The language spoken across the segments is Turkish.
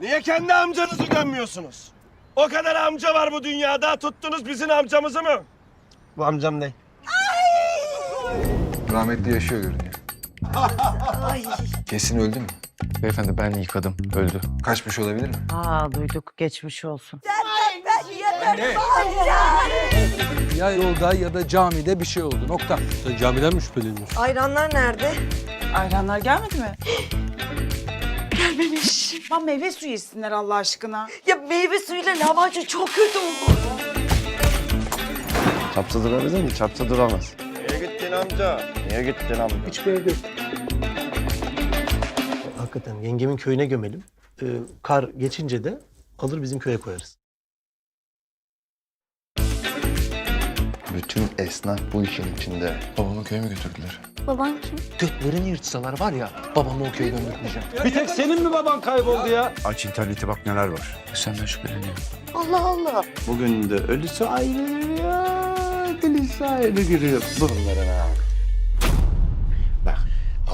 Niye kendi amcanızı gömüyorsunuz? O kadar amca var bu dünyada. Tuttunuz bizim amcamızı mı? Bu amcam ne? Rahmetli yaşıyor görünüyor. Kesin öldü mü? Beyefendi ben yıkadım. Öldü. Kaçmış olabilir mi? Aa duyduk geçmiş olsun. Ya yolda ya da camide bir şey oldu. Nokta. Sen camiden mi şüpheleniyorsun? Ayranlar nerede? Ayranlar gelmedi mi? Gelmemiş. Lan meyve suyu içsinler Allah aşkına. Ya meyve suyuyla lahmacun çok kötü olur. Çapsa durabilir mi? Çapsa duramaz. Niye gittin amca? Niye gittin amca? Hiçbir yerde yok. Hakikaten yengemin köyüne gömelim. Ee, kar geçince de alır bizim köye koyarız. Bütün esnaf bu işin içinde. Babamı köye mi götürdüler? Baban kim? Götlerini yırtsalar var ya babamı o köye göndermeyeceğim. Bir tek senin mi baban kayboldu ya? Aç internete bak neler var. Senden şüpheleniyorum. Allah Allah. Bugün de ölüsü ayrı ya. Dilisi ayrı giriyor. Bunların ha. Bak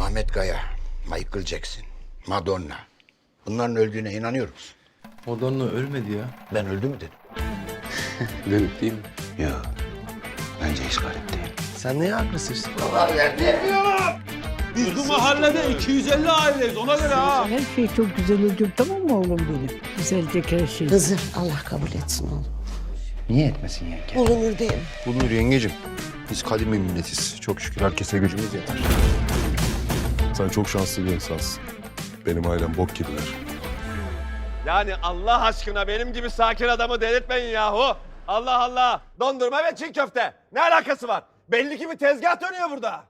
Ahmet Kaya, Michael Jackson, Madonna. Bunların öldüğüne inanıyor musun? Madonna ölmedi ya. Ben öldü mü dedim. Garip değil mi? Yok. Bence hiç garip değil. Sen neye agresifsin? Biz bu mahallede 250 aileyiz ona göre ha. Her şey çok güzel olacak tamam mı oğlum benim? Güzelecek her şey. Hızır Allah kabul etsin oğlum. Niye etmesin yenge? Bulunur değil mi? Bulunur yengecim. Biz kadim bir milletiz. Çok şükür herkese gücümüz yeter. Sen çok şanslı bir insansın. Benim ailem bok gibiler. Yani Allah aşkına benim gibi sakin adamı delirtmeyin yahu. Allah Allah. Dondurma ve çiğ köfte. Ne alakası var? Belli ki bir tezgah dönüyor burada.